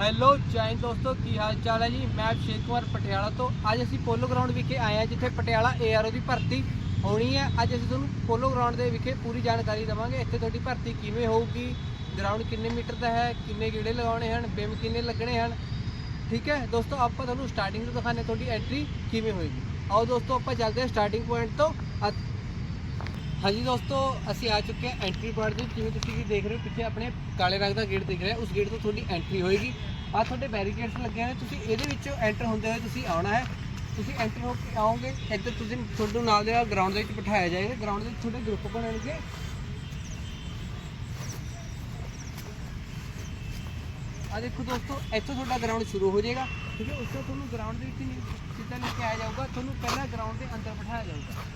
Hello, ਜੈ ਦੋਸਤੋ, ਕੀ ਹਾਲ ਚਾਲ ਹੈ ਜੀ? ਮੈਂ ਅਭਿਸ਼ੇਕ ਕੁਮਾਰ ਪਟਿਆਲਾ ਤੋਂ। ਅੱਜ ਅਸੀਂ ਪੋਲੋ ਗਰਾਊਂਡ ਵਿਖੇ ਆਏ ਹਾਂ, ਜਿੱਥੇ ਪਟਿਆਲਾ ਏਆਰਓ ਦੀ ਭਰਤੀ ਹੋਣੀ ਹੈ। ਅੱਜ ਅਸੀਂ ਤੁਹਾਨੂੰ ਪੋਲੋ ਗਰਾਊਂਡ ਦੇ ਵਿਖੇ ਪੂਰੀ ਜਾਣਕਾਰੀ ਦੇਵਾਂਗੇ। ਇੱਥੇ ਤੁਹਾਡੀ ਭਰਤੀ ਕਿਵੇਂ ਹੋਊਗੀ? ਗਰਾਊਂਡ ਕਿੰਨੇ ਮੀਟਰ ਦਾ ਹੈ? ਕਿੰਨੇ ਗੇੜੇ ਲਗਾਉਣੇ ਹਨ? ਬਿਮ ਕਿੰਨੇ ਲੱਗਣੇ ਹਨ? ਠੀਕ ਹੈ? ਦੋਸਤੋ, ਆਪਾਂ ਤੁਹਾਨੂੰ ਸਟਾਰਟਿੰਗ ਤੋਂ ਦਿਖਾਣੇ ਤੁਹਾਡੀ ਐਂਟਰੀ ਕਿਵੇਂ ਹੋਏਗੀ। ਆਓ ਦੋਸਤੋ, ਆਪਾਂ ਚੱਲਦੇ ਹਾਂ ਸਟਾਰਟਿੰਗ ਪੁਆਇੰਟ ਤੋਂ। ਅ- ਹਾਂਜੀ ਦੋਸਤੋ, ਅਸੀਂ ਆ ਚੁੱਕੇ ਹਾਂ ਐਂਟਰੀ ਪੁਆਇੰਟ ਤੇ। ਜਿਵੇਂ ਤੁਸੀਂ ਵੀ ਦੇਖ ਰਹੇ ਹੋ, ਪਿੱਛੇ ਆਪਣੇ ਕਾਲੇ ਰੰਗ ਦਾ ਗੇਟ ਦਿਖ ਰਿਹਾ। ਉਸ ਗੇਟ ਤੋਂ ਤੁਹਾਡੀ ਐਂਟਰੀ ਹੋਏਗੀ। ਆ ਤੁਹਾਡੇ ਬੈਰੀਕੇਡਸ ਲੱਗੇ ਨੇ। ਤੁਸੀਂ ਇਹਦੇ ਵਿੱਚੋਂ ਐਂਟਰ ਹੁੰਦੇ ਹੋਏ ਤੁਸੀਂ ਆਉਣਾ ਹੈ। ਤੁਸੀਂ ਐਂਟਰ ਹੋ ਕੇ ਆਓਗੇ, ਇੱਧਰ ਤੁਸੀਂ ਤੁਹਾਨੂੰ ਨਾਲ ਦੇ ਨਾਲ ਗਰਾਊਂਡ ਦੇ ਵਿੱਚ ਬਿਠਾਇਆ ਜਾਏਗਾ। ਗਰਾਊਂਡ ਦੇ ਵਿੱਚ ਤੁਹਾਡੇ ਗਰੁੱਪ ਬਣਨਗੇ ਆ ਦੇਖੋ ਦੋਸਤੋ, ਇੱਥੋਂ ਤੁਹਾਡਾ ਗਰਾਊਂਡ ਸ਼ੁਰੂ ਹੋ ਜਾਏਗਾ। ਠੀਕ ਹੈ, ਉਸ ਤੋਂ ਤੁਹਾਨੂੰ ਗਰਾਊਂਡ ਦੇ ਵਿੱਚ ਨਹੀਂ ਸਿੱਧਾ ਲੈ ਕੇ ਆਇਆ ਜਾਊਗਾ, ਤੁਹਾਨੂੰ ਪਹਿਲਾਂ ਗਰਾਊਂਡ ਦੇ ਅੰਦਰ ਬਿਠਾਇਆ ਜਾਊਗਾ।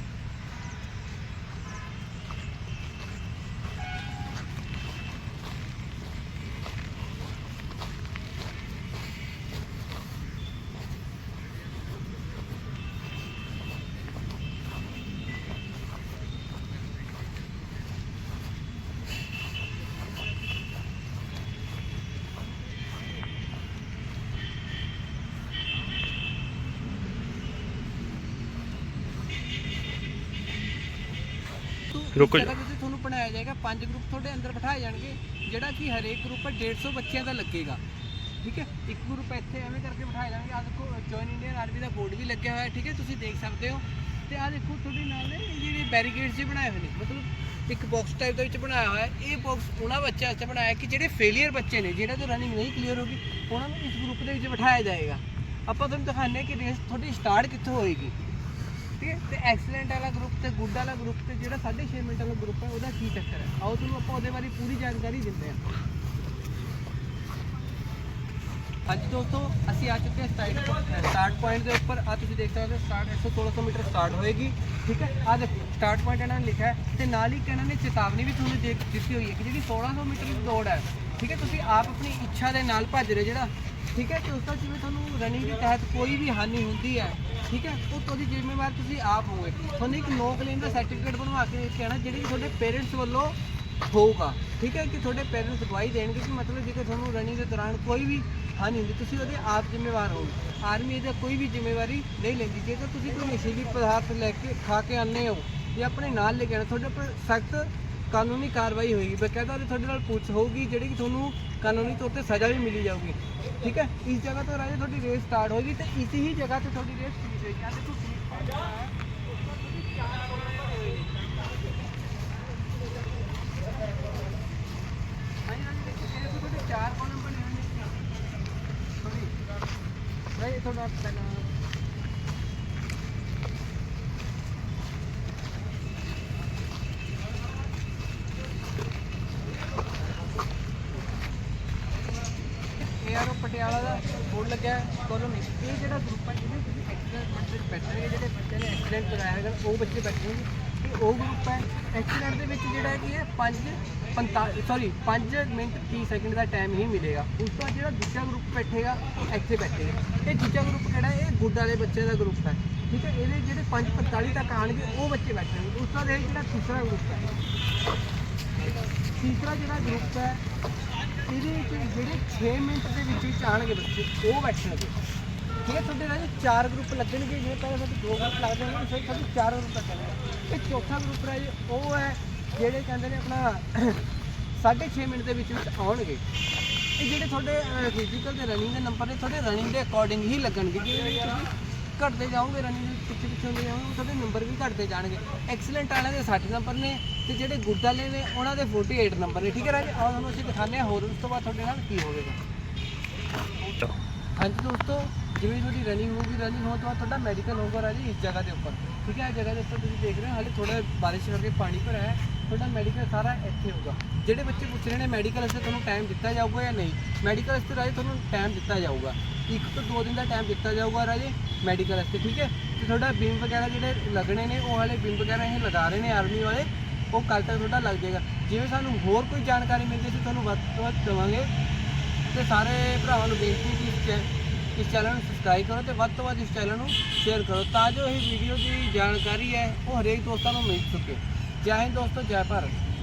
ਰੁਕੋ ਤੇ ਤੁਹਾਨੂੰ ਬਣਾਇਆ ਜਾਏਗਾ ਪੰਜ ਗਰੁੱਪ ਤੁਹਾਡੇ ਅੰਦਰ ਬਿਠਾਏ ਜਾਣਗੇ ਜਿਹੜਾ ਕਿ ਹਰੇਕ ਗਰੁੱਪ 150 ਬੱਚਿਆਂ ਦਾ ਲੱਗੇਗਾ। ਠੀਕ ਹੈ? ਇੱਕ ਗਰੁੱਪ ਇੱਥੇ ਐਵੇਂ ਕਰਕੇ ਬਿਠਾਏ ਜਾਣਗੇ। ਆ ਦੇਖੋ ਜੁਆਇਨ ਇੰਡੀਅਨ ਆਰਮੀ ਦਾ ਬੋਰਡ ਵੀ ਲੱਗਿਆ ਹੋਇਆ ਹੈ ਠੀਕ ਹੈ? ਤੁਸੀਂ ਦੇਖ ਸਕਦੇ ਹੋ। ਤੇ ਆ ਦੇਖੋ ਤੁਹਾਡੇ ਨਾਲ ਜਿਹੜੇ ਬੈਰੀਕੇਡਸ ਜਿਹੇ ਬਣਾਏ ਹੋਏ ਨੇ ਮਤਲਬ ਇੱਕ ਬਾਕਸ ਟਾਈਪ ਦੇ ਵਿੱਚ ਬਣਾਇਆ ਹੋਇਆ ਹੈ ਇਹ ਬਾਕਸ ਉਹਨਾਂ ਬੱਚਿਆਂ ਵਾਸਤੇ ਬਣਾਇਆ ਹੈ ਕਿ ਜਿਹੜੇ ਫੇਲਿਅਰ ਬੱਚੇ ਨੇ ਜਿਹੜਾ ਤੋਂ ਰਨਿੰਗ ਨਹੀਂ ਕਲੀਅਰ ਹੋਗੀ ਉਹਨਾਂ ਨੂੰ ਇਸ ਗਰੁੱਪ ਦੇ ਵਿੱਚ ਬਿਠਾਇਆ ਜਾਏਗਾ। ਆਪਾਂ ਤੁਹਾਨੂੰ ਦਿਖਾਉਂਦੇ ਹਾਂ ਕਿ ਰੇਸ ਤੁਹਾਡੀ ਸਟਾਰਟ ਕਿੱਥੋਂ ਹੋਏਗੀ। ਠੀਕ ਹੈ? ਤੇ ਐਕਸਲੈਂਟ ਵਾਲਾ ਗਰੁੱਪ ਤੇ ਗੁੱਡ ਵਾਲਾ ਗਰੁੱਪ ਤੇ ਜਿਹੜਾ 6.5 ਮਿੰਟ ਵਾਲਾ ਗਰੁੱਪ ਹੈ, ਉਹਦਾ ਕੀ ਚੱਕਰ ਹੈ? ਆਓ ਤੁਹਾਨੂੰ ਆਪਾਂ ਉਹਦੇ ਬਾਰੇ ਪੂਰੀ ਜਾਣਕਾਰੀ ਦਿੰਦੇ ਹਾਂ। ਹਾਂਜੀ ਦੋਸਤੋ, ਅਸੀਂ ਆ ਚੁੱਕੇ ਹਾਂ ਸਟਾਰਟ ਸਟਾਰਟ ਪੁਆਇੰਟ ਦੇ ਉੱਪਰ ਆ ਤੁਸੀਂ ਦੇਖ ਸਕਦੇ ਹੋ, ਸਟਾਰਟ 100 1600 ਮੀਟਰ ਸਟਾਰਟ ਹੋਏਗੀ, ਠੀਕ ਹੈ? ਆ ਦੇਖੋ, ਸਟਾਰਟ ਪੁਆਇੰਟ ਇਹਨਾਂ ਨੇ ਲਿਖਿਆ ਹੈ ਤੇ ਨਾਲ ਹੀ ਇੱਕ ਇਹਨਾਂ ਨੇ ਚੇਤਾਵਨੀ ਵੀ ਤੁਹਾਨੂੰ ਦੇ ਦਿੱਤੀ ਹੋਈ ਹੈ ਕਿ ਜਿਹੜੀ 1600 ਮੀਟਰ ਦੀ ਦੌੜ ਹੈ, ਠੀਕ ਹੈ? ਤੁਸੀਂ ਆਪ ਆਪਣੀ ਇੱਛਾ ਦੇ ਨਾਲ ਭੱਜ ਰਹੇ ਜਿਹੜਾ, ਠੀਕ ਹੈ? ਤੇ ਉਸ ਤੋਂ ਜਿਵੇਂ ਤੁਹਾਨੂੰ ਰਨਿੰਗ ਦੇ ਤਹਿਤ ਕੋਈ ਵੀ ਹਾਨੀ ਹੁੰਦੀ ਹੈ, ਠੀਕ ਹੈ? ਉਹ ਤੁਹਾਡੀ ਜ਼ਿੰਮੇਵਾਰ ਤੁਸੀਂ ਆਪ ਹੋਗੇ ਤੁਹਾਨੂੰ ਇੱਕ ਨੋ ਕਲੇਮ ਦਾ ਸਰਟੀਫਿਕੇਟ ਬਣਵਾ ਕੇ ਕਹਿਣਾ ਜਿਹੜੀ ਕਿ ਤੁਹਾਡੇ ਪੇਰੈਂਟਸ ਵੱਲੋਂ ਹੋਊਗਾ। ਠੀਕ ਹੈ ਕਿ ਤੁਹਾਡੇ ਪੇਰੈਂਟਸ ਗਵਾਹੀ ਦੇਣਗੇ ਕਿ ਮਤਲਬ ਜੇਕਰ ਤੁਹਾਨੂੰ ਰਨਿੰਗ ਦੇ ਦੌਰਾਨ ਕੋਈ ਵੀ ਹਾਨੀ ਹੁੰਦੀ, ਤੁਸੀਂ ਉਹਦੇ ਆਪ ਜ਼ਿੰਮੇਵਾਰ ਹੋ ਆਰਮੀ ਇਹਦਾ ਕੋਈ ਵੀ ਜ਼ਿੰਮੇਵਾਰੀ ਨਹੀਂ ਲੈਂਦੀ। ਜੇਕਰ ਤੁਸੀਂ ਕੋਈ ਨਸ਼ੀਲੀ ਪਦਾਰਥ ਲੈ ਕੇ ਖਾ ਕੇ ਆਉਂਦੇ ਹੋ ਜਾਂ ਆਪਣੇ ਨਾਲ ਲੈ ਕੇ ਆਉਣਾ ਤੁਹਾਡੇ ਉੱਪਰ ਸਖਤ ਕਾਨੂੰਨੀ ਕਾਰਵਾਈ ਹੋਏਗੀ। ਬਕਾਇਦਾ ਉਹਦੇ ਤੁਹਾਡੇ ਨਾਲ ਪੁਲਿਸ ਹੋਊਗੀ, ਜਿਹੜੀ ਕਿ ਤੁਹਾਨੂੰ ਕਾਨੂੰਨੀ ਤੌਰ ਤੇ ਸਜ਼ਾ ਵੀ ਮਿਲੀ ਜਾਊਗੀ। ਠੀਕ ਹੈ? ਇਸ ਜਗ੍ਹਾ ਤੋਂ ਰਾਜੇ, ਤੁਹਾਡੀ ਰੇਸ ਸਟਾਰਟ ਹੋਏਗੀ ਤੇ ਇਸੇ ਹੀ ਜਗ੍ਹਾ ਤੇ ਤੁਹਾਡੀ ਰੇਸ ਫਿਨਿਸ਼ ਹੋਏਗੀ। ਆ ਦੇਖੋ finish point ਜਿਹੜਾ ਹੈ ਉਸ ਤੋਂ ਤੁਸੀਂ ਚਾਰ ਕੋਨੇ ਬਣੇ ਹੋਏ ਨੇ ਹਾਂਜੀ ਹਾਂਜੀ ਦੇਖੋ ਇਹਦੇ ਤੋਂ ਤੁਹਾਡੇ ਚਾਰ ਕੋਲਮ ਬਣੇ ਹੋਏ ਨੇ ਸੋਰੀ ਰਾਈ ਤੁਹਾਡਾ ਪਹਿਲਾਂ ਏਆਰਓ ਪਟਿਆਲਾ ਦਾ ਬੋਰਡ ਲੱਗਿਆ ਕੋਲਮ ਇਹ ਜਿਹੜਾ ਗਰੁੱਪ ਹੈ ਜਿਹਦੇ ਤੁਸੀਂ ਐਕਸੀਡੈਂਟ ਵਿੱਚ ਬੈਠੇ ਜਿਹੜੇ ਬੱਚੇ ਨੇ ਐਕਸੀਡੈਂਟ ਕਰਾਇਆ ਹੈਗਾ, ਉਹ ਬੱਚੇ ਬੈਠੇ ਨੇ। ਇਹ ਉਹ ਗਰੁੱਪ ਹੈ। ਐਕਸੀਡੈਂਟ ਦੇ ਵਿੱਚ ਜਿਹੜਾ ਕੀ ਹੈ 5 45 ਸੌਰੀ 5 ਮਿੰਟ 30 ਸੈਕਿੰਡ ਦਾ ਟਾਈਮ ਹੀ ਮਿਲੇਗਾ। ਉਸ ਤੋਂ ਬਾਅਦ ਜਿਹੜਾ ਦੂਜਾ ਗਰੁੱਪ ਬੈਠੇਗਾ, ਇੱਥੇ ਬੈਠੇਗਾ। ਇਹ ਦੂਜਾ ਗਰੁੱਪ ਕਿਹੜਾ ਇਹ ਗੁੱਡ ਵਾਲੇ ਬੱਚੇ ਦਾ ਗਰੁੱਪ ਹੈ। ਠੀਕ ਹੈ, ਇਹਦੇ ਜਿਹੜੇ 5:45 ਤੱਕ ਆਣਗੇ ਉਹ ਬੱਚੇ ਬੈਠਣਗੇ। ਉਸ ਤੋਂ ਬਾਅਦ ਇਹ ਜਿਹੜਾ ਤੀਸਰਾ ਗਰੁੱਪ ਹੈ। ਤੀਸਰਾ ਜਿਹੜਾ ਗਰੁੱਪ ਹੈ, ਇਹਦੇ ਵਿੱਚ ਜਿਹੜੇ 6 ਮਿੰਟ ਦੇ ਵਿੱਚ ਵਿੱਚ ਆਣਗੇ ਬੱਚੇ, ਉਹ ਬੈਠਣਗੇ। ਹੈ ਤੁਹਾਡੇ ਨਾਲ ਚਾਰ ਗਰੁੱਪ ਲੱਗਣਗੇ ਜਿਵੇਂ ਪਹਿਲਾਂ ਸਾਡੇ ਦੋ ਗਰੁੱਪ ਲੱਗਦੇ ਨੇ ਫਿਰ ਸਾਡੇ ਚਾਰ ਗਰੁੱਪ ਲੱਗਣਗੇ ਇਹ ਚੌਥਾ ਗਰੁੱਪ ਹੈ ਜੀ, ਉਹ ਹੈ ਜਿਹੜੇ ਕਹਿੰਦੇ ਨੇ ਆਪਣਾ 6.5 ਮਿੰਟ ਦੇ ਵਿੱਚ ਵਿੱਚ ਆਉਣਗੇ। ਇਹ ਜਿਹੜੇ ਤੁਹਾਡੇ ਫਿਜ਼ੀਕਲ ਤੇ ਰਨਿੰਗ ਦੇ ਨੰਬਰ ਨੇ ਤੁਹਾਡੇ ਰਨਿੰਗ ਦੇ ਅਕੋਰਡਿੰਗ ਹੀ ਲੱਗਣਗੇ। ਜਿਵੇਂ ਤੁਸੀਂ ਘਟਦੇ ਜਾਓਗੇ ਰਨਿੰਗ ਦੇ ਪਿੱਛੇ ਪਿੱਛੇ ਹੁੰਦੇ ਜਾਓਗੇ ਤੁਹਾਡੇ ਨੰਬਰ ਵੀ ਘਟਦੇ ਜਾਣਗੇ। ਐਕਸਲੈਂਟ ਵਾਲਿਆਂ ਦੇ 60 ਨੰਬਰ ਨੇ ਤੇ ਜਿਹੜੇ ਗੁੱਡ ਵਾਲੇ ਨੇ ਉਹਨਾਂ ਦੇ 48 ਨੰਬਰ ਨੇ। ਠੀਕ ਹੈ ਰਾਜ? ਆਓ ਤੁਹਾਨੂੰ ਅਸੀਂ ਦਿਖਾਉਂਦੇ ਹਾਂ ਹੋਰ ਉਸ ਤੋਂ ਬਾਅਦ ਤੁਹਾਡੇ ਨਾਲ ਕੀ ਹੋਵੇਗਾ। ਹਾਂਜੀ ਦੋਸਤੋ ਜਿਵੇਂ ਤੁਹਾਡੀ ਰਨਿੰਗ ਹੋਊਗੀ ਰਨਿੰਗ ਹੋਣ ਤੋਂ ਬਾਅਦ ਤੁਹਾਡਾ ਮੈਡੀਕਲ ਹੋਊਗਾ ਰਾਜੀ ਇਸ ਜਗ੍ਹਾ ਦੇ ਉੱਪਰ। ਠੀਕ ਹੈ, ਇਹ ਜਗ੍ਹਾ ਦੇ ਉੱਪਰ ਤੁਸੀਂ ਦੇਖ ਰਹੇ ਹੋ, ਹਾਲੇ ਥੋੜਾ ਬਾਰਿਸ਼ ਕਰਕੇ ਪਾਣੀ ਭਰਿਆ ਹੈ, ਤੁਹਾਡਾ ਮੈਡੀਕਲ ਸਾਰਾ ਇੱਥੇ ਹੋਊਗਾ। ਜਿਹੜੇ ਬੱਚੇ ਪੁੱਛ ਰਹੇ ਨੇ ਮੈਡੀਕਲ ਵਾਸਤੇ ਤੁਹਾਨੂੰ ਟਾਈਮ ਦਿੱਤਾ ਜਾਊਗਾ ਜਾਂ ਨਹੀਂ ਮੈਡੀਕਲ ਵਾਸਤੇ ਰਾਜੇ ਤੁਹਾਨੂੰ ਟਾਈਮ ਦਿੱਤਾ ਜਾਊਗਾ। ਇੱਕ ਤੋਂ ਦੋ ਦਿਨ ਦਾ ਟਾਈਮ ਦਿੱਤਾ ਜਾਊਗਾ ਰਾਜੇ ਮੈਡੀਕਲ ਵਾਸਤੇ, ਠੀਕ ਹੈ? ਤੇ ਤੁਹਾਡਾ ਬਿਮ ਵਗੈਰਾ ਜਿਹੜੇ ਲੱਗਣੇ ਨੇ, ਉਹ ਹਾਲੇ ਬਿਮ ਵਗੈਰਾ ਇਹ ਲਗਾ ਰਹੇ ਨੇ ਆਰਮੀ ਵਾਲੇ, ਉਹ ਕੱਲ ਤੱਕ ਤੁਹਾਡਾ ਲੱਗ ਜਾਏਗਾ। ਜਿਵੇਂ ਸਾਨੂੰ ਹੋਰ ਕੋਈ ਜਾਣਕਾਰੀ ਮਿਲਦੀ ਅਸੀਂ ਤੁਹਾਨੂੰ ਵੱਧ ਤੋਂ ਵੱਧ ਦੇਵਾਂਗੇ। ਤੇ ਸਾਰੇ ਭਰਾਵਾਂ ਨੂੰ ਬੇਨਤੀ ਕਿ ਇਸ ਚੈਨਲ ਨੂੰ ਸਬਸਕ੍ਰਾਈਬ ਕਰੋ ਤੇ ਵੱਧ ਤੋਂ ਵੱਧ ਇਸ ਚੈਨਲ ਨੂੰ ਸ਼ੇਅਰ ਕਰੋ ਤਾਂ ਜੋ ਇਹ ਵੀਡੀਓ ਦੀ ਜਾਣਕਾਰੀ ਹੈ ਉਹ ਹਰੇਕ ਦੋਸਤਾਂ ਨੂੰ ਮਿਲ ਸਕੇ। ਜੈ ਹਿੰਦ ਦੋਸਤੋ, ਜੈ ਭਾਰਤ।